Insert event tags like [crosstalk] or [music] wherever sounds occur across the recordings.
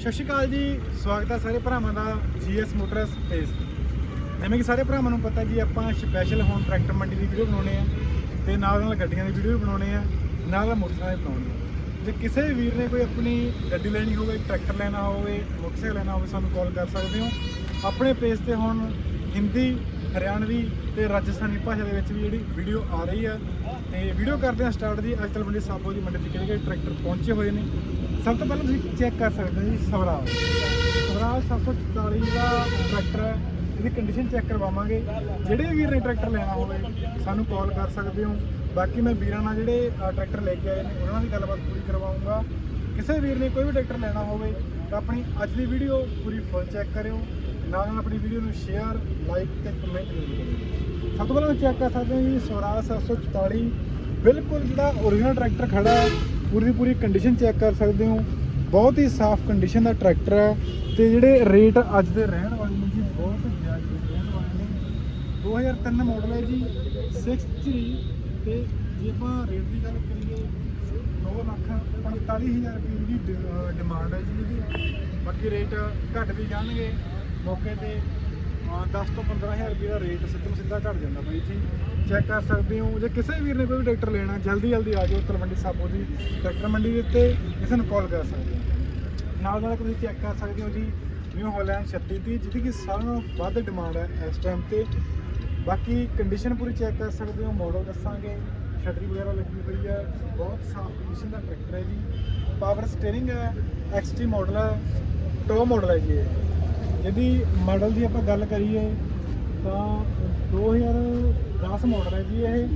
ਸਤਿ ਸ਼੍ਰੀ ਅਕਾਲ ਜੀ, ਸਵਾਗਤ ਹੈ ਸਾਰੇ ਭਰਾਵਾਂ ਦਾ ਜੀਐਸ ਮੋਟਰਸ ਪੇਜ ਜਿਵੇਂ ਕਿ ਸਾਰੇ ਭਰਾਵਾਂ ਨੂੰ ਪਤਾ ਜੀ, ਆਪਾਂ ਸਪੈਸ਼ਲ ਹੁਣ ਟਰੈਕਟਰ ਮੰਡੀ ਦੀ ਵੀਡੀਓ ਬਣਾਉਣੇ ਆ ਤੇ ਨਾਲ ਨਾਲ ਗੱਡੀਆਂ ਦੀ ਵੀਡੀਓ ਵੀ ਬਣਾਉਣੇ ਆ, ਨਾਲ ਨਾਲ ਮੋਟਰਸਾਈਕਲ ਬਣਾਉਣੇ ਆ ਜੇ ਕਿਸੇ ਵੀਰ ਨੇ ਕੋਈ ਆਪਣੀ ਗੱਡੀ ਲੈਣੀ ਹੋਵੇ ਟਰੈਕਟਰ ਲੈਣਾ ਹੋਵੇ, ਮੋਟਰਸਾਈਕਲ ਲੈਣਾ ਹੋਵੇ, ਸਾਨੂੰ ਕਾਲ ਕਰ ਸਕਦੇ ਹੋ। ਆਪਣੇ ਪੇਜ ਤੇ ਹੁਣ ਹਿੰਦੀ ਹਰਿਆਣਵੀ ਤੇ ਰਾਜਸਥਾਨੀ ਭਾਸ਼ਾ ਦੇ ਵਿੱਚ ਵੀ ਜਿਹੜੀ ਵੀਡੀਓ ਆ ਰਹੀ ਆ। ਤੇ ਵੀਡੀਓ ਕਰਦੇ ਆ ਸਟਾਰਟ ਦੀ ਅੱਜ ਮੰਡੀ ਸਾਬੋ ਦੀ ਮੰਡੀ 'ਚ ਕਿਹੜੇ ਕਿਹੜੇ ਟਰੈਕਟਰ ਪਹੁੰਚੇ ਹੋਏ ਨੇ। ਸਭ ਤੋਂ ਪਹਿਲਾਂ ਤੁਸੀਂ ਚੈੱਕ ਕਰ ਸਕਦੇ ਹੋ ਜੀ, ਸਵਰਾਜ। ਸਵਰਾਜ 744 ਦਾ ਟਰੈਕਟਰ ਹੈ, ਇਹਦੀ ਕੰਡੀਸ਼ਨ ਚੈੱਕ ਕਰਵਾਵਾਂਗੇ। ਜਿਹੜੇ ਵੀਰ ਨੇ ਟਰੈਕਟਰ ਲੈਣਾ ਹੋਵੇ, ਸਾਨੂੰ ਕਾਲ ਕਰ ਸਕਦੇ ਹੋ। ਬਾਕੀ ਮੈਂ ਵੀਰਾਂ ਨਾਲ ਜਿਹੜੇ ਟਰੈਕਟਰ ਲੈ ਕੇ ਆਏ ਨੇ, ਉਹਨਾਂ ਦੀ ਗੱਲਬਾਤ ਪੂਰੀ ਕਰਵਾਉਂਗਾ। ਕਿਸੇ ਵੀਰ ਨੇ ਕੋਈ ਵੀ ਟਰੈਕਟਰ ਲੈਣਾ ਹੋਵੇ, ਤਾਂ ਆਪਣੀ ਅੱਜ ਦੀ ਵੀਡੀਓ ਪੂਰੀ ਫੁੱਲ ਚੈੱਕ ਕਰਿਓ। ਨਾਲ ਨਾਲ ਆਪਣੀ ਵੀਡੀਓ ਨੂੰ ਸ਼ੇਅਰ ਲਾਈਕ ਤੇ ਕਮੈਂਟ ਜ਼ਰੂਰ ਕਰਿਓ। ਸਭ ਤੋਂ ਪਹਿਲਾਂ ਚੈੱਕ ਕਰ ਸਕਦੇ ਹਾਂ ਜੀ, ਸਵਰਾਜ 744 ਬਿਲਕੁਲ ਜਿਹੜਾ ਓਰੀਜਨਲ ਟਰੈਕਟਰ ਖੜਾ ਹੈ, ਪੂਰੀ ਦੀ ਪੂਰੀ ਕੰਡੀਸ਼ਨ ਚੈੱਕ ਕਰ ਸਕਦੇ ਹੋ। ਬਹੁਤ ਹੀ ਸਾਫ਼ ਕੰਡੀਸ਼ਨ ਦਾ ਟਰੈਕਟਰ ਹੈ ਤੇ ਜਿਹੜੇ ਰੇਟ ਅੱਜ ਦੇ ਰਹਿਣ ਵਾਲੇ ਨੇ ਜੀ, ਬਹੁਤ ਜ਼ਿਆਦਾ ਰਹਿਣ ਵਾਲੇ ਨੇ 2003 ਮਾਡਲ ਹੈ ਜੀ 6 ਤੇ ਜੇ ਆਪਾਂ ਰੇਟ ਦੀ ਗੱਲ ਕਰੀਏ 2 ਲੱਖ 45000 ਰੁਪਏ ਦੀ ਡ- ਡਿਮਾਂਡ ਹੈ ਜੀ ਇਹਦੀ। ਬਾਕੀ ਰੇਟ ਘੱਟ ਵੀ ਜਾਣਗੇ। ਮੌਕੇ ਤੇ, ਅਹ 10 ਤੋਂ 15000 ਰੁਪਏ ਦਾ ਰੇਟ ਸਿੱਧਮ ਸਿੱਧਾ ਘਟ ਜਾਂਦਾ ਬਾਈ ਜੀ ਚੈੱਕ ਕਰ ਸਕਦੇ ਹੋ, ਜੇ ਕਿਸੇ ਵੀਰ ਨੇ ਕੋਈ ਵੀ ਟਰੈਕਟਰ ਲੈਣਾ, ਜਲਦੀ ਜਲਦੀ ਆ ਜਾਓ ਤਲਵੰਡੀ ਸਾਬੋ ਦੀ ਟਰੈਕਟਰ ਮੰਡੀ ਦੇ ਉੱਤੇ, ਕਿਸੇ ਨੂੰ ਕਾਲ ਕਰ ਸਕਦੇ ਹੋ। ਨਾਲ ਨਾਲ ਤੁਸੀਂ ਚੈੱਕ ਕਰ ਸਕਦੇ ਹੋ ਜੀ ਨਿਊ ਹਾਲੈਂਡ 3630 ਜਿਹਦੀ ਕਿ ਸਾਰਿਆਂ ਨਾਲੋਂ ਵੱਧ ਡਿਮਾਂਡ ਹੈ ਇਸ ਟਾਈਮ ਤੇ। ਬਾਕੀ ਕੰਡੀਸ਼ਨ ਪੂਰੀ ਚੈੱਕ ਕਰ ਸਕਦੇ ਹੋ ਮਾਡਲ ਦੱਸਾਂਗੇ ਛਤਰੀ ਵਗੈਰਾ ਲੱਗੀ ਹੋਈ ਹੈ, ਬਹੁਤ ਸਾਫ਼ ਕੰਡੀਸ਼ਨ ਦਾ ਟਰੈਕਟਰ ਹੈ ਜੀ। ਪਾਵਰ ਸਟੀਅਰਿੰਗ ਹੈ ਐਕਸਟੀ ਮਾਡਲ ਹੈ ਟੋ ਮਾਡਲ ਹੈ ਜੀ ਇਹ ਜਿਹਦੀ ਮਾਡਲ ਦੀ ਆਪਾਂ ਗੱਲ ਕਰੀਏ ਤਾਂ 2010 ਮਾਡਲ ਹੈ ਜੀ ਇਹ।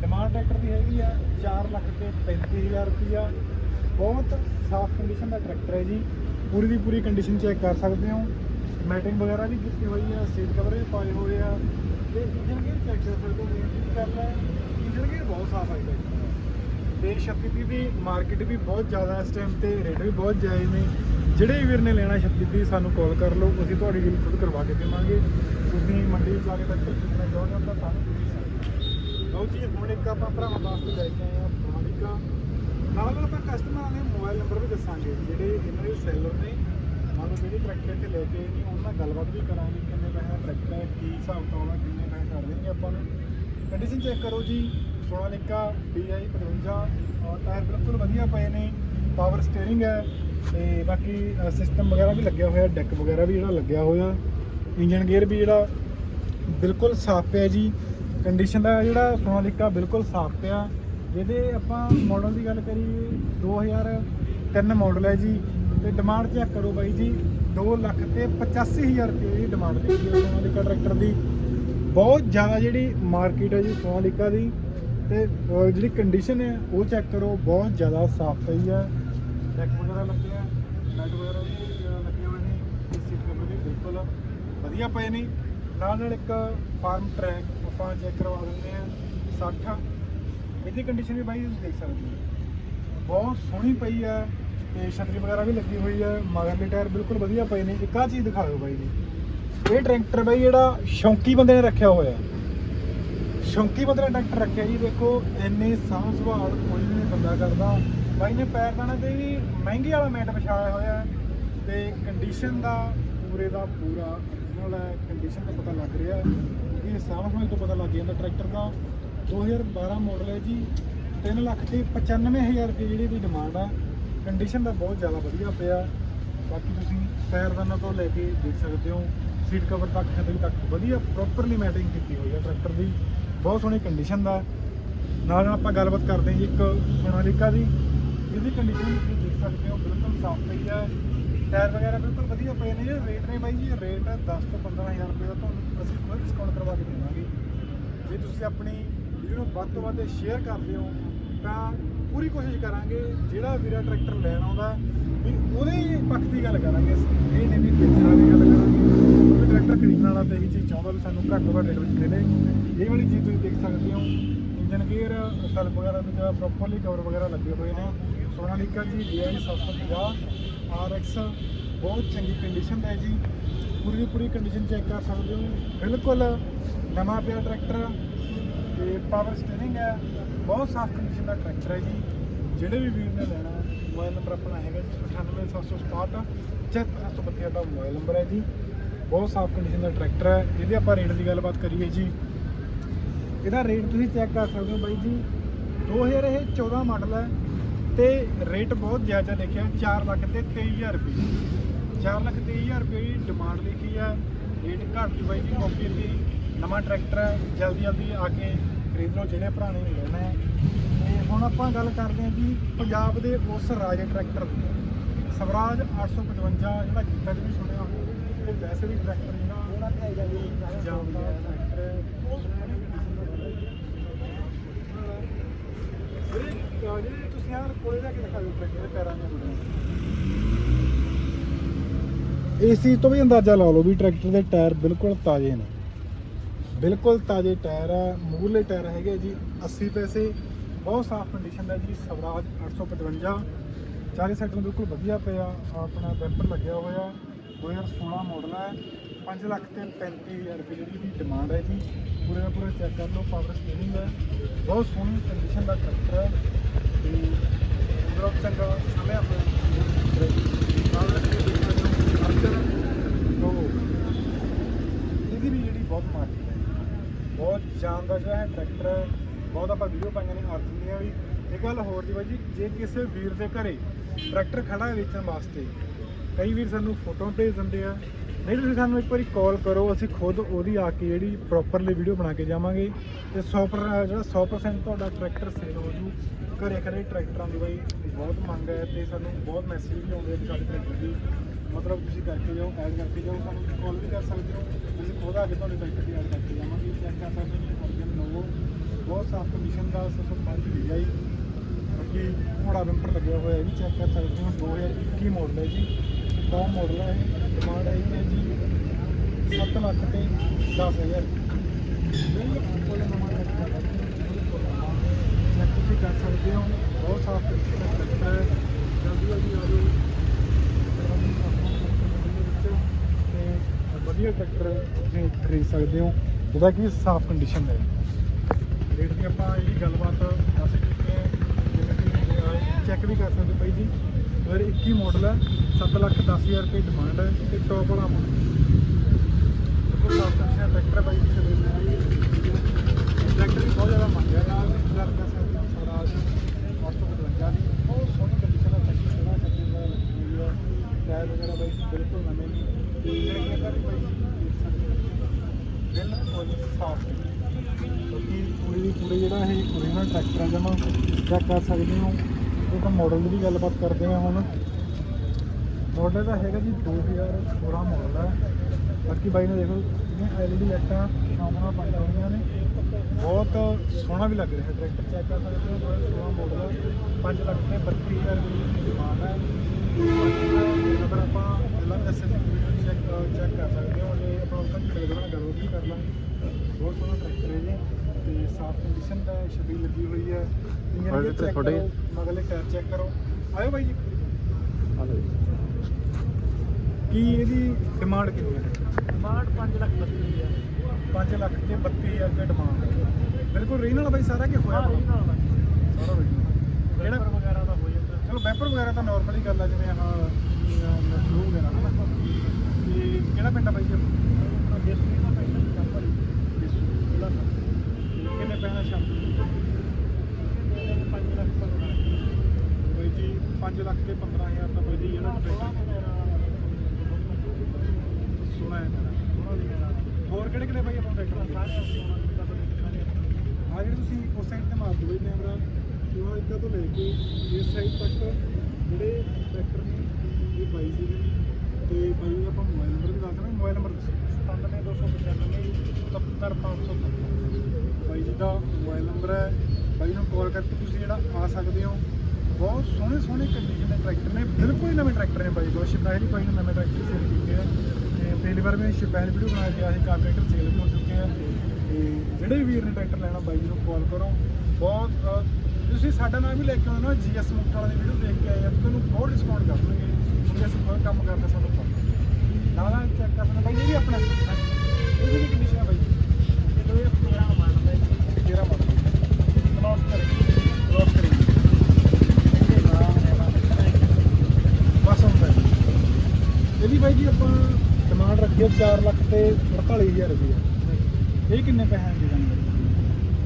ਡਿਮਾਂਡ ਟਰੈਕਟਰ ਦੀ ਹੈਗੀ ਆ 4 ਲੱਖ ਤੇ 35000 ਰੁਪਇਆ ਬਹੁਤ ਸਾਫ਼ ਕੰਡੀਸ਼ਨ ਦਾ ਟਰੈਕਟਰ ਹੈ ਜੀ। ਪੂਰੀ ਦੀ ਪੂਰੀ ਕੰਡੀਸ਼ਨ ਚੈੱਕ ਕਰ ਸਕਦੇ ਹੋ। ਮੈਟਿੰਗ ਵਗੈਰਾ ਵੀ ਕੀਤੀ ਹੋਈ ਆ ਸੀਟ ਕਵਰ ਵੀ ਪਾਏ ਹੋਏ ਆ। ਤੇ ਇੰਜਨ ਗੇਅਰ ਚੈੱਕ ਕਰ ਸਕਦੇ ਹੋ। ਮੇਨ ਚੀਜ਼ ਕਰ ਇੰਜਨ ਗੇਅਰ ਬਹੁਤ ਸਾਫ਼ ਹੈ ਜੀ। ਤੇ 3630 ਦੀ ਮਾਰਕੀਟ ਵੀ ਬਹੁਤ ਜ਼ਿਆਦਾ ਇਸ ਟਾਈਮ ਤੇ ਰੇਟ ਵੀ ਬਹੁਤ ਜਾਇਜ਼ ਨੇ। ਜਿਹੜੇ ਵੀਰ ਨੇ ਲੈਣਾ 3630 ਸਾਨੂੰ ਕਾਲ ਕਰ ਲਓ, ਅਸੀਂ ਤੁਹਾਡੀ ਡੀਲ ਖੁਦ ਕਰਵਾ ਕੇ ਦੇਵਾਂਗੇ। ਤੁਸੀਂ ਮੰਡੀ 'ਚ ਆ ਕੇ ਤੱਕ ਖਰੀਦਣਾ ਚਾਹੁੰਦੇ ਹੋ ਤਾਂ ਸਾਨੂੰ ਪੁੱਛ ਸਕਦੇ ਹੋ ਲਓ ਜੀ, ਹੁਣ ਇੱਕ ਆਪਾਂ ਭਰਾਵਾਂ ਵਾਸਤੇ ਲੈ ਕੇ ਆਏ ਆ ਸੋਨਾਲੀਕਾ ਨਾਲ ਨਾਲ ਆਪਾਂ ਕਸਟਮਰਾਂ ਦੇ ਮੋਬਾਈਲ ਨੰਬਰ ਵੀ ਦੱਸਾਂਗੇ, ਜਿਹੜੇ ਇਹਨਾਂ ਦੇ ਸੈਲਰ ਨੇ। ਮੰਨ ਲਓ ਜਿਹੜੇ ਟਰੈਕਟਰ ਇੱਥੇ ਲੈ ਕੇ ਆਏ ਨੇ, ਉਹਨਾਂ ਨਾਲ ਗੱਲਬਾਤ ਵੀ ਕਰਾਂਗੇ, ਕਿੰਨੇ ਪੈਸੇ ਦਾ ਟਰੈਕਟਰ ਹੈ, ਕੀ ਹਿਸਾਬ ਕਿਤਾਬ ਹੈ, ਕਿੰਨੇ ਪੈਸੇ ਕਰ ਦੇਣਗੇ ਆਪਾਂ ਨੂੰ। ਕੰਡੀਸ਼ਨ ਚੈੱਕ ਕਰੋ ਜੀ, ਸੋਨਾਲੀਕਾ DI 55 ਔਰ ਟਾਇਰ ਬਿਲਕੁਲ ਵਧੀਆ ਪਏ ਨੇ। ਪਾਵਰ ਸਟੀਅਰਿੰਗ ਹੈ ਤੇ ਬਾਕੀ ਸਿਸਟਮ ਵਗੈਰਾ ਵੀ ਲੱਗਿਆ ਹੋਇਆ ਡੈਕ ਵਗੈਰਾ ਵੀ ਜਿਹੜਾ ਲੱਗਿਆ ਹੋਇਆ। ਇੰਜਨ ਗੇਅਰ ਵੀ ਜਿਹੜਾ ਬਿਲਕੁਲ ਸਾਫ਼ ਪਿਆ ਜੀ। ਕੰਡੀਸ਼ਨ ਦਾ ਜਿਹੜਾ ਸੋਨਾਲੀਕਾ ਬਿਲਕੁਲ ਸਾਫ਼ ਪਿਆ। ਜਿਹਦੇ ਆਪਾਂ ਮਾਡਲ ਦੀ ਗੱਲ ਕਰੀਏ 2003 ਮਾਡਲ ਹੈ ਜੀ। ਤੇ ਡਿਮਾਂਡ ਚੈੱਕ ਕਰੋ ਬਾਈ ਜੀ 2 ਲੱਖ ਤੇ 85000 ਰੁਪਏ ਦੀ ਡਿਮਾਂਡ ਦੀ ਹੈ ਸੋਨਾਲੀਕਾ ਟਰੈਕਟਰ ਦੀ। ਬਹੁਤ ਜ਼ਿਆਦਾ ਜਿਹੜੀ ਮਾਰਕੀਟ ਹੈ ਜੀ ਸੋਨਾਲੀਕਾ ਦੀ। ਤੇ ਜਿਹੜੀ ਕੰਡੀਸ਼ਨ ਹੈ, ਉਹ ਚੈੱਕ ਕਰੋ, ਬਹੁਤ ਜ਼ਿਆਦਾ ਸਾਫ਼ ਪਈ ਹੈ। ਡੈਕ ਵਗੈਰਾ ਲੱਗਿਆ ਲਾਈਟ ਵਗੈਰਾ ਵੀ ਲੱਗੇ ਹੋਏ ਨੇ ਤੇ ਸੀਟ ਕਵਰ ਵੀ ਬਿਲਕੁਲ ਵਧੀਆ ਪਏ ਨੇ। ਨਾਲ ਨਾਲ ਇੱਕ ਫਾਰਮ ਟਰੈਕ ਆਪਾਂ ਚੈੱਕ ਕਰਵਾ ਦਿੰਦੇ ਆ 60 ਇਹਦੀ ਕੰਡੀਸ਼ਨ ਵੀ ਬਾਈ ਤੁਸੀਂ ਦੇਖ ਸਕਦੇ ਹੋ। ਬਹੁਤ ਸੋਹਣੀ ਪਈ ਹੈ ਤੇ ਛਤਰੀ ਵਗੈਰਾ ਵੀ ਲੱਗੀ ਹੋਈ ਹੈ ਮਗਰਲੇ ਟਾਇਰ ਬਿਲਕੁਲ ਵਧੀਆ ਪਏ ਨੇ। ਇੱਕ ਆਹ ਚੀਜ਼ ਦਿਖਾਓ ਬਾਈ ਜੀ। ਇਹ ਟਰੈਕਟਰ ਬਾਈ ਜਿਹੜਾ ਸ਼ੌਂਕੀ ਬੰਦੇ ਨੇ ਰੱਖਿਆ ਹੋਇਆ। ਸ਼ੌਂਕੀ ਬੰਦੇ ਨੇ ਟਰੈਕਟਰ ਰੱਖਿਆ ਜੀ। ਦੇਖੋ, ਇੰਨੇ ਸਾਂਭ ਸੰਭਾਲ ਕੋਈ ਵੀ ਨਹੀਂ ਬੰਦਾ ਕਰਦਾ। ਬਾਈ ਨੇ ਪੈਰ ਦਾਣਾ ਤੇ ਵੀ ਮਹਿੰਗੇ ਵਾਲਾ ਮੈਟ ਵਿਛਾਇਆ ਹੋਇਆ ਹੈ ਤੇ ਕੰਡੀਸ਼ਨ ਦਾ ਪੂਰੇ ਦਾ ਪੂਰਾ original ਹੈ ਕੰਡੀਸ਼ਨ ਦਾ ਪਤਾ ਲੱਗ ਰਿਹਾ ਇਹ ਸਾਂਭ ਸੰਭਾਲ ਤੋਂ ਪਤਾ ਲੱਗ ਜਾਂਦਾ ਟਰੈਕਟਰ ਦਾ। 2012 ਮਾਡਲ ਹੈ ਜੀ 3 ਲੱਖ ਤੇ 95000 ਰੁਪਏ ਜਿਹੜੀ ਦੀ ਡਿਮਾਂਡ ਆ ਕੰਡੀਸ਼ਨ ਦਾ ਬਹੁਤ ਜ਼ਿਆਦਾ ਵਧੀਆ ਪਿਆ। ਬਾਕੀ ਤੁਸੀਂ ਪੈਰਦਾਨਾ ਤੋਂ ਲੈ ਕੇ ਦੇਖ ਸਕਦੇ ਹੋ ਸੀਟ ਕਵਰ ਤੱਕ ਛਤਰੀ ਤੱਕ ਵਧੀਆ ਪ੍ਰੋਪਰਲੀ ਮੈਟਿੰਗ ਕੀਤੀ ਹੋਈ ਹੈ ਟਰੈਕਟਰ ਦੀ। ਬਹੁਤ ਸੋਹਣੀ ਕੰਡੀਸ਼ਨ ਦਾ। ਨਾਲ ਨਾਲ ਆਪਾਂ ਗੱਲਬਾਤ ਕਰਦੇ ਹਾਂ ਜੀ ਇੱਕ ਸੋਨਾਲੀਕਾ ਦੀ। ਜਿਹਦੀ ਕੰਡੀਸ਼ਨ ਤੁਸੀਂ ਦੇਖ ਸਕਦੇ ਹੋ, ਬਿਲਕੁਲ ਸਾਫ਼ ਪਈ ਹੈ। ਟਾਇਰ ਵਗੈਰਾ ਬਿਲਕੁਲ ਵਧੀਆ ਪਏ ਨੇ। ਰੇਟ ਨੇ ਬਾਈ ਜੀ ਰੇਟ 10 ਤੋਂ 15000 ਰੁਪਏ ਦਾ ਤੁਹਾਨੂੰ ਅਸੀਂ ਕੋਈ ਡਿਸਕਾਊਂਟ ਕਰਵਾ ਕੇ ਦੇਵਾਂਗੇ। ਜੇ ਤੁਸੀਂ ਆਪਣੀ ਵੀਡੀਓ ਨੂੰ ਵੱਧ ਤੋਂ ਵੱਧ ਸ਼ੇਅਰ ਕਰਦੇ ਹੋ, ਤਾਂ ਪੂਰੀ ਕੋਸ਼ਿਸ਼ ਕਰਾਂਗੇ, ਜਿਹੜਾ ਵੀਰਾ ਟਰੈਕਟਰ ਲੈਣ ਆਉਂਦਾ, ਵੀ ਉਹਦੇ ਪੱਖ ਦੀ ਗੱਲ ਕਰਾਂਗੇ ਅਸੀਂ। ਇਹ ਨਹੀਂ ਵੀ ਵੇਚਣ ਵਾਲੀ ਗੱਲ ਕਰਾਂਗੇ। ਕੋਈ ਟਰੈਕਟਰ ਖਰੀਦਣ ਵਾਲਾ ਤਾਂ ਇਹੀ ਚੀਜ਼ ਚਾਹੁੰਦਾ ਵੀ ਸਾਨੂੰ ਘੱਟ ਤੋਂ ਘੱਟ ਰੇਟ ਵਿੱਚ ਮਿਲੇ। ਇਹ ਵਾਲੀ ਚੀਜ਼ ਤੁਸੀਂ ਦੇਖ ਸਕਦੇ ਹੋ। ਇੰਜਨ ਗੇਅਰ ਸੈਲਫ ਵਗੈਰਾ ਤੇ ਜਿਹੜਾ ਪ੍ਰੋਪਰਲੀ ਕਵਰ ਵਗੈਰਾ ਲੱਗੇ ਹੋਏ ਨੇ। ਸੋਨਾਲੀਕਾ ਜੀ DI 750 RX ਬਹੁਤ ਚੰਗੀ ਕੰਡੀਸ਼ਨ ਦਾ ਹੈ ਜੀ। ਪੂਰੀ ਪੂਰੀ ਕੰਡੀਸ਼ਨ ਚੈੱਕ ਕਰ ਸਕਦੇ ਹੋ। ਬਿਲਕੁਲ ਨਵਾਂ ਪਿਆ ਟਰੈਕਟਰ ਤੇ ਪਾਵਰ ਸਟੀਅਰਿੰਗ ਹੈ। ਬਹੁਤ ਸਾਫ਼ ਕੰਡੀਸ਼ਨ ਦਾ ਟਰੈਕਟਰ ਹੈ ਜੀ। ਜਿਹੜੇ ਵੀ ਵੀਰ ਨੇ ਲੈਣਾ ਮੋਬਾਈਲ ਨੰਬਰ ਆਪਣਾ ਹੈਗਾ ਜੀ 98767 77732 ਦਾ ਮੋਬਾਈਲ ਨੰਬਰ ਹੈ ਜੀ। ਬਹੁਤ ਸਾਫ਼ ਕੰਡੀਸ਼ਨ ਦਾ ਟਰੈਕਟਰ ਹੈ। ਇਹਦੇ ਆਪਾਂ ਰੇਟ ਦੀ ਗੱਲਬਾਤ ਕਰੀਏ ਜੀ। ਇਹਦਾ ਰੇਟ ਤੁਸੀਂ ਚੈੱਕ ਕਰ ਸਕਦੇ ਹੋ ਬਾਈ ਜੀ। 2014 ਮਾਡਲ ਹੈ ਤੇ ਰੇਟ ਬਹੁਤ ਜ਼ਿਆਦਾ ਲਿਖਿਆ 4 ਲੱਖ ਤੇ 23000 ਰੁਪਏ। 4 ਲੱਖ 23000 ਰੁਪਏ ਦੀ ਡਿਮਾਂਡ ਲਿਖੀ ਹੈ। ਰੇਟ ਘੱਟ ਜੂ ਬਾਈ ਜੀ ਮੌਕੇ ਤੇ ਨਵਾਂ ਟਰੈਕਟਰ ਹੈ ਜਲਦੀ ਜਲਦੀ ਆ ਕੇ ਖਰੀਦ ਲਓ ਜਿਹੜੇ ਭਰਾ ਨੇ ਲੈਣਾ ਹੈ। ਤੇ ਹੁਣ ਆਪਾਂ ਗੱਲ ਕਰਦੇ ਹਾਂ ਜੀ ਪੰਜਾਬ ਦੇ ਉਸ ਰਾਜ ਟਰੈਕਟਰ ਦੀ। ਸਵਰਾਜ 855 ਜਿਹੜਾ ਗੀਤਾਂ 'ਚ ਵੀ ਸੁਣਿਆ ਇਹ ਵੈਸੇ ਵੀ ਟਰੈਕਟਰ ਜਿਹੜਾ ਉਹਨਾਂ ਤੇ ਆਈ ਜਾਂਦੀ ਜਾਂਦਾ ਦਾ ਟਰੈਕਟਰ ਹੈ। ਜਿਹੜੇ ਅਹ ਤੁਸੀਂ ਯਾਰ ਕੋਲੇ ਜਾ ਕੇ ਦਿਖਾ ਦਿਓ ਟਰੈਕਟਰ ਦੇ ਟਾਇਰਾਂ ਦੀਆਂ ਗੁੱਡੀਆਂ ਇਸ ਚੀਜ਼ ਤੋਂ ਵੀ ਅੰਦਾਜ਼ਾ ਲਾ ਲਓ ਵੀ ਟਰੈਕਟਰ ਦੇ ਟਾਇਰ ਬਿਲਕੁਲ ਤਾਜ਼ੇ ਨੇ। ਬਿਲਕੁਲ ਤਾਜ਼ੇ ਟਾਇਰ ਆ, ਮੂਹਰਲੇ ਟਾਇਰ ਹੈਗੇ ਜੀ 80 ਪੈਸੇ, ਬਹੁਤ ਸਾਫ਼ ਕੰਡੀਸ਼ਨ ਦਾ ਜੀ, ਸਵਰਾਜ 855 ਚਾਰੇ ਸਾਈਡ ਨੂੰ ਬਿਲਕੁਲ ਵਧੀਆ ਪਿਆ, ਆਪਣਾ ਬੈਂਪਰ ਲੱਗਿਆ ਹੋਇਆ 2016 ਮਾਡਲ ਹੈ 5 ਲੱਖ ਤੇ 35000 ਰੁਪਏ ਜਿਹੜੀ ਦੀ ਡਿਮਾਂਡ ਹੈ ਜੀ। ਪੂਰੇ ਦਾ ਪੂਰਾ ਚੈੱਕ ਕਰ ਲਓ ਪਾਵਰ ਸਟੀਅਰਿੰਗ ਹੈ ਬਹੁਤ ਸੋਹਣੀ ਕੰਡੀਸ਼ਨ ਦਾ ਟਰੈਕਟਰ ਹੈ ਤੇ ਅੰਦਰੋਂ ਇਹਦੀ ਵੀ ਜਿਹੜੀ ਬਹੁਤ ਮਾਰਕੀਟ ਹੈ ਬਹੁਤ ਜਾਨਦਾਰ ਜਿਹੜਾ ਹੈ ਟਰੈਕਟਰ ਹੈ ਬਹੁਤ ਆਪਾਂ ਵੀਡੀਓ ਪਾਈਆਂ ਨੇ ਅਰਜਨ ਦੀਆਂ ਵੀ ਇਹ ਗੱਲ ਹੋਰ ਦੀ ਬਾਈ ਜੀ ਜੇ ਕਿਸੇ ਵੀਰ ਦੇ ਘਰੇ ਟਰੈਕਟਰ ਖੜਾ ਹੈ ਵੇਚਣ ਵਾਸਤੇ। ਕਈ ਵੀਰ ਸਾਨੂੰ ਫੋਟੋ ਭੇਜ ਦਿੰਦੇ ਆ। ਨਹੀਂ, ਤੁਸੀਂ ਸਾਨੂੰ ਇੱਕ ਵਾਰੀ ਕਾਲ ਕਰੋ, ਅਸੀਂ ਖੁਦ ਉਹਦੀ ਆ ਕੇ ਜਿਹੜੀ ਪ੍ਰੋਪਰਲੀ ਵੀਡੀਓ ਬਣਾ ਕੇ ਜਾਵਾਂਗੇ। ਤੇ 100% ਜਿਹੜਾ 100% ਤੁਹਾਡਾ ਟਰੈਕਟਰ ਸੇਲ ਹੋ ਜੂ, ਘਰੇ ਖੜੇ ਟਰੈਕਟਰਾਂ ਦੀ ਬਾਈ ਬਹੁਤ ਮੰਗ ਹੈ ਤੇ ਸਾਨੂੰ ਬਹੁਤ ਮੈਸੇਜ ਵੀ ਆਉਂਦੇ ਆ ਵੀ ਸਾਡੇ ਟਰੈਕਟਰ ਦੀ। ਮਤਲਬ ਤੁਸੀਂ ਕਰਕੇ ਜਾਓ ਐਡ ਕਰਕੇ ਜਾਓ, ਸਾਨੂੰ ਕਾਲ ਵੀ ਕਰ ਸਕਦੇ ਹੋ। ਅਸੀਂ ਖੁਦ ਆ ਕੇ ਤੁਹਾਡੇ ਟਰੈਕਟਰ ਦੀ ਐਡ ਕਰਕੇ ਜਾਵਾਂਗੇ। ਚੈੱਕ ਕਰ ਸਕਦੇ ਹੋ ਅਰਜਨ ਨੋਵੋ ਬਹੁਤ ਸਾਫ਼ ਕੰਡੀਸ਼ਨ ਦਾ 705 ਦੀ ਹੈ ਜੀ। ਬਾਕੀ ਘੋੜਾ ਬੰਪਰ ਲੱਗਿਆ ਹੋਇਆ ਇਹ ਵੀ ਚੈੱਕ ਕਰ ਸਕਦੇ ਹੋ 2021 ਮਾਡਲ ਹੈ ਜੀ। ਟੌਪ ਮਾਡਲ ਹੈ ਡਿਮਾਂਡ ਹੈ ਹੈ ਜੀ 7 ਲੱਖ ਤੇ 10000 ਬਿਲਕੁਲ ਚੈੱਕ ਤੁਸੀਂ ਕਰ ਸਕਦੇ ਹੋ, ਬਹੁਤ ਸਾਫ਼ ਕੰਡੀਸ਼ਨ ਦਾ ਟਰੈਕਟਰ ਹੈ। ਜਲਦੀ ਜਲਦੀ ਆ ਜਾਓ। ਤੇ ਵਧੀਆ ਟਰੈਕਟਰ ਤੁਸੀਂ ਖਰੀਦ ਸਕਦੇ ਹੋ। ਜਿਹਦਾ ਕਿ ਸਾਫ਼ ਕੰਡੀਸ਼ਨ ਹੈ। ਰੇਟ ਦੀ ਆਪਾਂ ਇਹ ਗੱਲਬਾਤ ਦੱਸ ਹੀ ਚੁੱਕੇ ਹਾਂ। ਜਿਵੇਂ ਕਿ ਚੈੱਕ ਵੀ ਕਰ ਸਕਦੇ ਹੋ ਬਾਈ ਜੀ। 2021 ਮਾਡਲ ਹੈ 7 ਲੱਖ 10000 ਰੁਪਏ ਡਿਮਾਂਡ ਹੈ ਤੇ ਟੌਪ ਵਾਲਾ ਮਾਡਲ ਦੇਖੋ ਸਾਫ਼ ਕੰਡੀਸ਼ਨ ਟਰੈਕਟਰ ਬਾਈ ਜੀ ਟਰੈਕਟਰ ਵੀ ਬਹੁਤ ਜ਼ਿਆਦਾ ਮੰਗਿਆ ਨਾਲ ਇੰਤਜ਼ਾਰ ਕਰ ਸਕਦੇ ਹੋ ਸਵਰਾਜ 855 ਦੀ। ਬਹੁਤ ਸੋਹਣੀ ਕੰਡੀਸ਼ਨ ਦਾ ਟਰੈਕਟਰ ਜਿਹੜਾ ਚੱਕੀ ਹੋਇਆ ਲੱਗੀ ਹੋਈ ਹੈ ਟਾਇਰ ਵਗੈਰਾ ਬਾਈ, ਬਿਲਕੁਲ ਨਵੇਂ ਨੇ। ਤੇ ਜਿਹੜੇ ਕਿ ਬਾਈ, ਬਿਲਕੁਲ ਸਾਫ਼ ਕਿਉਂਕਿ ਪੂਰੀ ਦੀ ਪੂਰੀ ਜਿਹੜਾ ਇਹ ਓਰੀਜਨਲ ਟਰੈਕਟਰ ਹੈ ਜਮਾ। ਚੈੱਕ ਕਰ ਸਕਦੇ ਹੋ। ਇਹ ਤਾਂ ਮਾਡਲ ਦੀ ਵੀ ਗੱਲਬਾਤ ਕਰਦੇ ਹਾਂ ਹੁਣ। ਮਾਡਲ ਦਾ ਹੈਗਾ ਜੀ 2016 ਮਾਡਲ ਹੈ ਬਾਕੀ ਬਾਈ ਨੇ ਦੇਖੋ ਇਹਨੇ ਐਲਈਡੀ ਲਾਈਟਾਂ ਸਾਹਮਣੇ ਪਾਈਆਂ ਹੋਈਆਂ ਨੇ, ਬਹੁਤ ਸੋਹਣਾ ਵੀ ਲੱਗ ਰਿਹਾ ਟਰੈਕਟਰ ਚੈੱਕ ਕਰ ਸਕਦੇ ਹੋ 2016 ਮਾਡਲ ਹੈ 5 ਲੱਖ ਤੇ 32000 ਦੀ ਡਿਮਾਂਡ ਹੈ ਬਾਕੀ ਅਗਰ ਆਪਾਂ ਪਹਿਲਾਂ ਐਸਐਸ ਚੈੱਕ ਚੈੱਕ ਕਰ ਸਕਦੇ ਹੋ ਜੇ ਆਪਾਂ ਉਹਨਾਂ ਦੀ ਨਾਲ ਗੱਲ ਵੀ ਕਰ ਲਾਂਗੇ ਬਹੁਤ ਸੋਹਣਾ ਟਰੈਕਟਰ ਹੈ ਜੀ। ਤੇ ਸਾਫ਼ ਕੰਡੀਸ਼ਨ ਦਾ ਛਬੀ ਲੱਗੀ ਹੋਈ ਹੈ। ਇੰਜਨ ਵੀ ਤੇ ਚੈੱਕ ਕਰੋ ਮਗਲੇ ਟਾਇਰ ਚੈੱਕ ਕਰੋ। ਆਇਓ ਬਾਈ ਜੀ। ਕੀ ਇਹਦੀ ਡਿਮਾਂਡ ਕਿੰਨੀ ਹੈ? ਡਿਮਾਂਡ 5 ਲੱਖ ਬੱਤੀ ਹੈ। 5 ਲੱਖ ਤੇ 32000 ਰੁਪਏ ਡਿਮਾਂਡ ਹੈ। ਬਿਲਕੁਲ ਰੀਨਲ ਬਾਈ ਸਾਰਾ ਕਿ ਹੋਇਆ? ਸਾਰਾ। ਕਿਹੜਾ? ਕਿਹੜਾ ਵਗੈਰਾ ਦਾ ਹੋ ਜਾਂਦਾ। ਚਲੋ ਵੈਪਰ ਵਗੈਰਾ ਤਾਂ ਨਾਰਮਲ ਹੀ ਗੱਲ ਆ ਜਿਵੇਂ ਆਹ ਨਸ਼ੂ ਵਗੈਰਾ ਹਨਾ ਤੇ ਕਿਹੜਾ ਪਿੰਡ ਆ ਬਾਈ ਜੀ? ਦੇਸੀ ਦਾ ਪੈਸਾ ਚੱਪਲ ਜ਼ਿਲ੍ਹਾ ਸਾਹਿਬ। ਤੇ ਕਿੰਨੇ ਪੈਣਾ ਸ਼ਾਮ 5 ਲੱਖ ਪੰਦਰਾਂ ਬਾਈ ਜੀ 5 ਲੱਖ ਤੇ 15000 ਦਾ ਬਾਈ ਜੀ ਜਿਹੜਾ ਟਰੈਕਟਰ ਸੋਹਣਾ ਹੈ। ਹੋਰ ਕਿਹੜੇ ਕਿਹੜੇ ਬਾਈ ਆਪਾਂ ਟਰੈਕਟਰ ਸਾਰੇ ਆ ਜਿਹੜੇ ਤੁਸੀਂ ਉਸ ਸਾਈਡ ਤੇ ਮਾਰ ਜੀ ਕੈਮਰਾ ਸੋ ਇੱਦਾਂ ਤੋਂ ਲੈ ਕੇ ਇਸ ਸਾਈਡ ਤੱਕ ਜਿਹੜੇ ਟਰੈਕਟਰ ਨੇ ਇਹ ਬਾਈ ਜੀ ਦੇ ਨੇ। ਤੇ ਬਾਈ ਦਾ ਆਪਾਂ ਮੋਬਾਈਲ ਨੰਬਰ ਵੀ ਦੱਸ ਦੇਣਾ ਮੋਬਾਈਲ ਨੰਬਰ ਦੱਸੋ। 97295 77500 ਬਾਈ ਜੀ ਦਾ ਮੋਬਾਈਲ ਨੰਬਰ ਹੈ, ਬਾਈ ਨੂੰ ਕਾਲ ਕਰਕੇ ਤੁਸੀਂ ਜਿਹੜਾ ਆ ਸਕਦੇ ਹੋ। ਬਹੁਤ ਸੋਹਣੇ ਸੋਹਣੇ ਕੰਡੀਸ਼ਨ ਦੇ ਟਰੈਕਟਰ ਨੇ, ਬਿਲਕੁਲ ਹੀ ਨਵੇਂ ਟਰੈਕਟਰ ਨੇ ਬਾਈ। ਕੋਲ ਸ਼ਿਪਾਹੀ ਬਾਈ ਨੂੰ ਨਵੇਂ ਟਰੈਕਟਰ ਸੇਲ ਕੀਤੇ ਆ। ਤੇ ਪਹਿਲੀ ਵਾਰ ਮੈਂ ਸ਼ਿਪਾਹੀ ਵੀਡੀਓ ਬਣਾ ਕੇ ਆਇਆ ਸੀ ਸੇਲ ਵੀ ਹੋ ਚੁੱਕੇ ਆ। ਤੇ ਜਿਹੜੇ ਵੀਰ ਨੇ ਟਰੈਕਟਰ ਲੈਣਾ, ਬਾਈ ਜੀ ਨੂੰ ਕਾਲ ਕਰੋ। ਬਹੁਤ ਤੁਸੀਂ ਸਾਡਾ ਨਾਮ ਵੀ ਲੈ ਕੇ ਆਉਣਾ ਜੀਐਸ ਮੁਕਤ ਵਾਲਾ ਦੀ ਵੀਡੀਓ ਦੇਖ ਕੇ ਆਏ ਆ ਤਾਂ ਤੁਹਾਨੂੰ ਬਹੁਤ ਡਿਸਕਾਊਂਟ ਕਰ ਦੇਣਗੇ ਕਿਉਂਕਿ ਅਸੀਂ ਬਹੁਤ ਕੰਮ ਕਰਦੇ ਸਾਨੂੰ ਪਤਾ। ਨਾਲ ਨਾਲ ਚੈੱਕ ਕਰਨਾ ਬਾਈ ਜੀ ਵੀ ਆਪਣਾ 4 ਲੱਖ ਤੇ 48000 ਰੁਪਏ। ਇਹ ਕਿੰਨੇ ਪੈਸੇ ਦੇ ਦਾਂਗੇ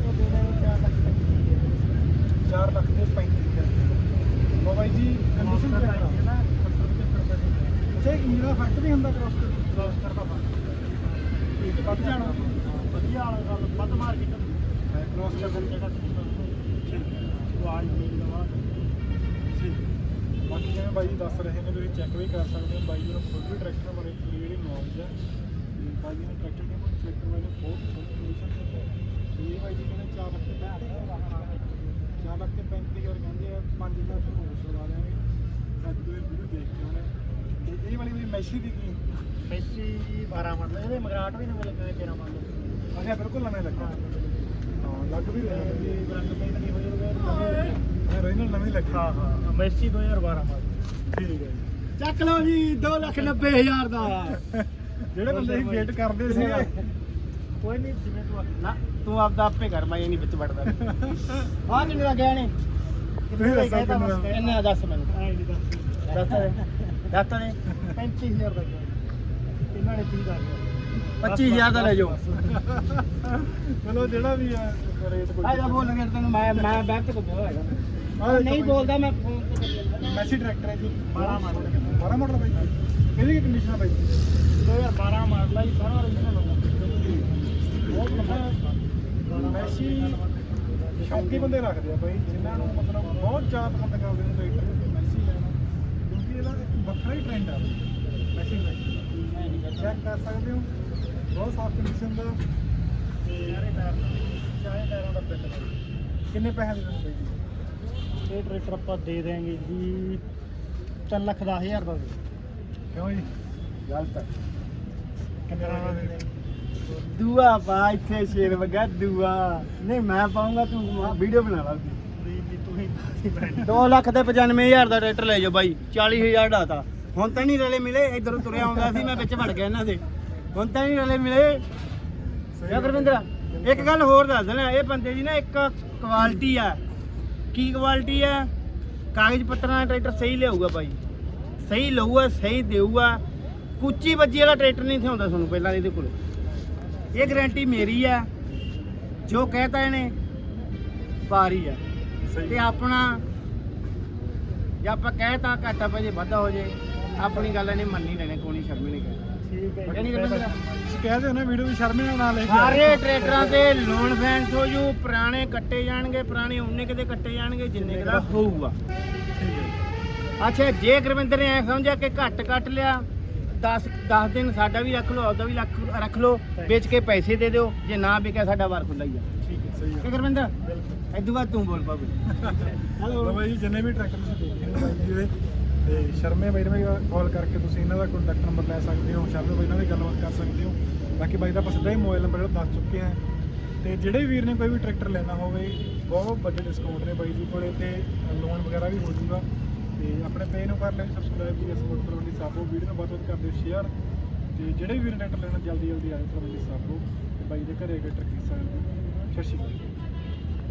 ਉਹ ਦੇ ਦੇਣਗੇ 4 ਲੱਖ ਤੱਕ ਦੀ 4 ਲੱਖ ਤੇ 35000 ਲੋ ਬਾਈ ਜੀ ਕੰਡੀਸ਼ਨ ਕੰਡੀਸ਼ਨ ਚੈੱਕ ਕਰਾਈ ਕਰਾ ਨਾ 70 75 ਰੁਪਏ ਅੱਛਾ ਇਹ ਇੰਜਨ ਦਾ ਫ਼ਰਕ ਵੀ ਹੁੰਦਾ ਕ੍ਰਾਸ ਕਰ ਕ੍ਰਾਸ ਕਰਦਾ ਬਾਅਦ ਇਹ ਵੱਧ ਜਾਣਾ। ਵਧੀਆ ਵਾਲਾ ਗੱਲ ਵੱਧ ਮਾਰ ਕੇ ਮੈਂ ਕ੍ਰਾਸ ਕਰ ਚੱਲ ਜਿਹੜਾ ਠੀਕ ਹੈ। ਆਵਾਜ਼ ਨਹੀਂ ਲਵਾ ਠੀਕ ਹੈ। ਬਾਕੀ ਜਿਵੇਂ ਬਾਈ ਜੀ ਦੱਸ ਰਹੇ ਨੇ ਤੁਸੀਂ ਚੈੱਕ ਵੀ ਕਰ ਸਕਦੇ ਹੋ। ਬਾਈ ਜੀ ਨੂੰ ਖੁਦ ਵੀ ਟਰੈਕਟਰ ਬਾਰੇ ਨੌਲੇਜ ਹੈ। ਤੇ ਬਾਈ ਜੀ ਨੇ ਟਰੈਕਟਰ ਦੇ ਨੂੰ ਚੈੱਕ ਕਰਵਾਇਆ ਨੇ ਬਹੁਤ ਸੋਹਣੀ ਕੰਡੀਸ਼ਨ ਦੇ ਵਿੱਚ ਤੇ ਇਹ ਬਾਈ ਜੀ ਕਹਿੰਦੇ 4 ਲੱਖ ਤੇ 4 ਲੱਖ ਤੇ 35 ਹਜ਼ਾਰ ਕਹਿੰਦੇ ਆ 5 ਲੱਖ ਨੂੰ ਹੋਰ ਛੁਡਵਾ ਦਿਆਂਗੇ। ਅੱਜ ਤੁਸੀਂ ਵੀਡੀਓ ਦੇਖ ਕੇ ਆਉਣੇ। ਤੇ ਇਹ ਵਾਲੀ ਮੇਰੀ ਮੈਸ਼ੀ ਦੀ ਕੀ? ਮੈਸੀ 12 ਮਾਡਲ ਇਹਦੇ ਮਗਰਾਟ ਵੀ ਨਵੇਂ ਲੱਗੇ 13 ਮਾਡਲ ਅੱਛਾ ਬਿਲਕੁਲ ਨਵੇਂ ਲੱਗਾ। ਹਾਂ। ਲੱਗ ਵੀ ਰਿਹਾ ਤੇ ਰੰਗ ਪੇਂਟ ਨਹੀਂ ਹੋਏ ਹੋਏ ਮੈਂ ਰੀਨਲ ਨਵੇਂ ਲੱਗੇ। ਹਾਂ ਹਾਂ ਮੈਸੀ 2012 ਮਾਡਲ ਠੀਕ ਹੈ ਜੀ। ਚੱਕ ਲਓ ਜੀ 2 ਲੱਖ 90 ਹਜ਼ਾਰ ਦਾ। ਜਿਹੜੇ ਬੰਦੇ ਹੀ ਵੇਟ ਕਰਦੇ ਸੀ ਕੋਈ ਨਹੀਂ ਜਿਵੇਂ ਤੂੰ ਨਾ ਤੂੰ ਆਪਦਾ ਆਪੇ ਕਰ ਮੈਂ ਇਹ ਨਹੀਂ ਵਿੱਚ ਵੜਦਾ। ਆ ਕਿੰਨੇ ਦਾ ਗਿਆ ਨੇ ਕਿੰਨੇ ਦਾ? ਕਿੰਨੇ ਦਾ? ਦੱਸ ਮੈਨੂੰ। ਦੱਸ। ਦੱਸ ਦੇ। 35000 ਦਾ। ਗਿਆ। ਇਹਨਾਂ ਨੇ 30 ਦਾ ਗਿਆ 25000 ਦਾ ਲੈ ਜਾਓ। ਚਲੋ ਜਿਹੜਾ ਵੀ ਹੈ ਰੇਟ ਕੋਈ ਆ ਜਾ ਬੋਲ ਤੈਨੂੰ ਮੈਂ ਮੈਂ ਬੈਕ ਤੇ ਆਹ ਦੇਖੋ ਨਹੀਂ। ਬੋਲਦਾ ਮੈਂ ਫੋਨ ਤੇ ਮੈਸੀ ਟਰੈਕਟਰ ਹੈ ਜੀ। 12 ਮਾਡਲ 12 ਮਾਡਲ ਬਾਈ ਇਹਦੀ ਕੀ ਕੰਡੀਸ਼ਨ ਹੈ ਬਾਈ 2012 ਮਾਡਲ ਜੀ ਸਾਰਾ original ਹੋਗਾ ਬਹੁਤ ਲੰਬਾ ਮੈਸੀ ਸ਼ੌਕੀ ਬੰਦੇ ਰੱਖਦੇ ਆ ਬਾਈ ਜਿਨ੍ਹਾਂ ਨੂੰ ਮਤਲਬ ਬਹੁਤ ਜ਼ਿਆਦਾ ਪਸੰਦ ਕਰਦੇ ਨੇ ਟਰੈਕਟਰ ਮੈਸੀ ਲੈਣਾ ਕਿਉਂਕਿ ਇਹਦਾ ਇੱਕ ਵੱਖਰਾ ਹੀ ਟ੍ਰੈਂਡ ਆ ਮੈਸੀ ਟਰੈਕਟਰ ਚੈੱਕ ਕਰ ਸਕਦੇ ਹੋ। ਬਹੁਤ ਸਾਫ਼ ਕੰਡੀਸ਼ਨ ਦਾ। ਤੇ ਸਾਰੇ ਟਾਇਰ ਚਾਹੇ ਟਾਇਰਾਂ ਦਾ ਪਿੰਡ ਕਿੰਨੇ ਪੈਸੇ ਦੇ ਦਿੰਦੇ ਜੀ? ਇਹ ਟਰੈਕਟਰ ਆਪਾਂ ਦੇ ਦੇਾਂਗੇ ਜੀ 3 ਲੱਖ 10 ਹਜ਼ਾਰ ਦਾ ਦੇ ਕਿਉਂ ਜੀ? ਗਲਤ ਦੇ ਦੂਆ ਪਾ ਇੱਥੇ ਸ਼ੇਰ ਵਗਾ ਦੂਆ। ਨਹੀਂ ਮੈਂ ਪਾਉਂਗਾ ਤੂੰ ਵੀਡੀਓ ਬਣਾ ਲਾ ਤੂੰ ਹੀ 2 ਲੱਖ ਤੇ 95000 ਦਾ ਟਰੈਕਟਰ ਲੈ ਜਾਓ ਬਾਈ 40000 ਦਾ ਤਾ। ਹੁਣ ਤਾਂ ਨਹੀਂ ਰਲੇ ਮਿਲੇ ਇਧਰੋਂ ਤੁਰਿਆ ਆਉਂਦਾ ਸੀ ਮੈਂ ਵਿੱਚ ਵੜ ਗਿਆ ਇਹਨਾਂ ਦੇ। ਹੁਣ ਤਾਂ ਨਹੀਂ ਰਲੇ ਮਿਲੇ। ਯਾ ਗੁਰਵਿੰਦਰ ਇੱਕ ਗੱਲ ਹੋਰ ਦੱਸ ਦੇਣਾ ਇਹ ਬੰਦੇ ਦੀ ਨਾ ਇੱਕ ਕੁਆਲਿਟੀ ਆ। ਕੀ ਕੁਆਲਿਟੀ ਆ ਕਾਗਜ਼ ਪੱਤਰਾਂ ਦਾ ਟਰੈਕਟਰ ਸਹੀ ਲਿਆਊਗਾ ਬਾਈ ਸਹੀ ਲਊਗਾ ਸਹੀ ਦੇਊਗਾ। ਕੁੱਚੀ ਵੱਜੀ ਵਾਲਾ ਟਰੈਕਟਰ ਨਹੀਂ ਥਿਆਉਂਦਾ ਤੁਹਾਨੂੰ ਪਹਿਲਾਂ ਇਹਦੇ ਕੋਲ। ਇਹ ਗਾਰੰਟੀ ਮੇਰੀ ਆ ਜੋ ਕਹਤਾ ਇਹਨੇ ਪਾਰੀ ਆ ਤੇ ਆਪਣਾ ਜੇ ਆਪਾਂ ਕਹਿਤਾ ਘਾਟਾ ਪੈ ਜੇ ਵਾਧਾ ਹੋ ਜੇ ਆਪਣੀ ਗੱਲ ਇਹਨੇ ਮੰਨੀ ਲੈਣੇ ਕੋਣੀ ਸ਼ਰਮੀ ਨਹੀਂ। ਕਹਿ ਦਿਓ ਨਾ ਵੀਡੀਓ ਵੀ ਸ਼ਰਮੇ ਨਾਲ ਨਾ ਲੈ ਕੇ। ਸਾਰੇ ਟਰੈਕਟਰਾਂ ਤੇ ਲੋਨ ਫੈਂਸ ਹੋ ਜੂ ਪੁਰਾਣੇ ਕੱਟੇ ਜਾਣਗੇ ਪੁਰਾਣੇ ਉਹਨੇ ਕਿਤੇ ਕੱਟੇ ਜਾਣਗੇ ਜਿੰਨੇ ਕਿਦਾ ਹੋਊਗਾ। ਅੱਛਾ ਜੇ ਗੁਰਵਿੰਦਰ ਨੇ ਐ ਸਮਝਿਆ ਕਿ ਘੱਟ ਕੱਟ ਲਿਆ 10 10 ਦਿਨ ਸਾਡਾ ਵੀ ਰੱਖ ਲਓ ਆਪਦਾ ਵੀ ਰੱਖ ਰੱਖ ਲਓ ਵੇਚ ਕੇ ਪੈਸੇ ਦੇ ਦਿਓ ਜੇ ਨਾ ਵਿਕਿਆ ਸਾਡਾ ਵਾਰ ਖੁੱਲਾ ਹੀ ਆ। ਠੀਕ ਹੈ ਸਹੀ ਕਿ ਹੈ ਗੁਰਵਿੰਦਰ? ਇਦੋਂ ਬਾਅਦ ਤੂੰ ਬੋਲ ਪਾਬੂ [laughs] ਲਓ ਬਾਈ ਜੀ ਜਿੰਨੇ ਵੀ ਟਰੈਕਟਰ ਤੁਸੀਂ ਦੇਖੇ ਨੇ ਬਾਈ ਜੀ ਦੇ। ਤੇ ਸ਼ਰਮੇ ਬਾਈ ਨੇ ਕਾਲ ਕਰਕੇ ਤੁਸੀਂ ਇਹਨਾਂ ਦਾ ਕੰਟੈਕਟ ਨੰਬਰ ਲੈ ਸਕਦੇ ਹੋ, ਸ਼ਰਮੇ ਬਾਈ ਨਾਲ ਵੀ ਗੱਲਬਾਤ ਕਰ ਸਕਦੇ ਹੋ। ਬਾਕੀ ਬਾਈ ਦਾ ਆਪਾਂ ਸਿੱਧਾ ਹੀ ਮੋਬਾਈਲ ਨੰਬਰ ਜਿਹੜਾ ਦੱਸ ਚੁੱਕੇ ਹਾਂ। ਤੇ ਜਿਹੜੇ ਵੀਰ ਨੇ ਕੋਈ ਵੀ ਟਰੈਕਟਰ ਲੈਣਾ ਹੋਵੇ, ਬਹੁਤ ਵੱਡੇ ਡਿਸਕਾਊਂਟ ਨੇ ਬਾਈ ਜੀ ਕੋਲੇ ਤੇ ਲੋਨ ਵਗੈਰਾ ਵੀ ਹੋ ਜੂਗਾ ਤੇ ਆਪਣੇ ਪੇਜ ਨੂੰ ਕਰ ਲਿਓ ਸਬਸਕ੍ਰਾਈਬ ਜੀ ਸਪੋਰਟ ਕਰਨ ਲਈ ਸਾਬੋ ਵੀਡੀਓ ਨੂੰ ਬਹੁਤ ਬਹੁਤ ਕਰ ਦਿਓ ਸ਼ੇਅਰ ਤੇ ਜਿਹੜੇ ਵੀਰ ਨੇ ਟਰੈਕਟਰ ਲੈਣਾ ਜਲਦੀ ਜਲਦੀ ਆਏ ਕਰਨ ਲਈ ਸਾਬੋ ਤੇ। ਬਾਈ ਦੇ ਘਰੇ ਟਰੈਕਟਰ ਖਰੀਦ ਸਤਿ ਸ਼੍ਰੀ ਅਕਾਲ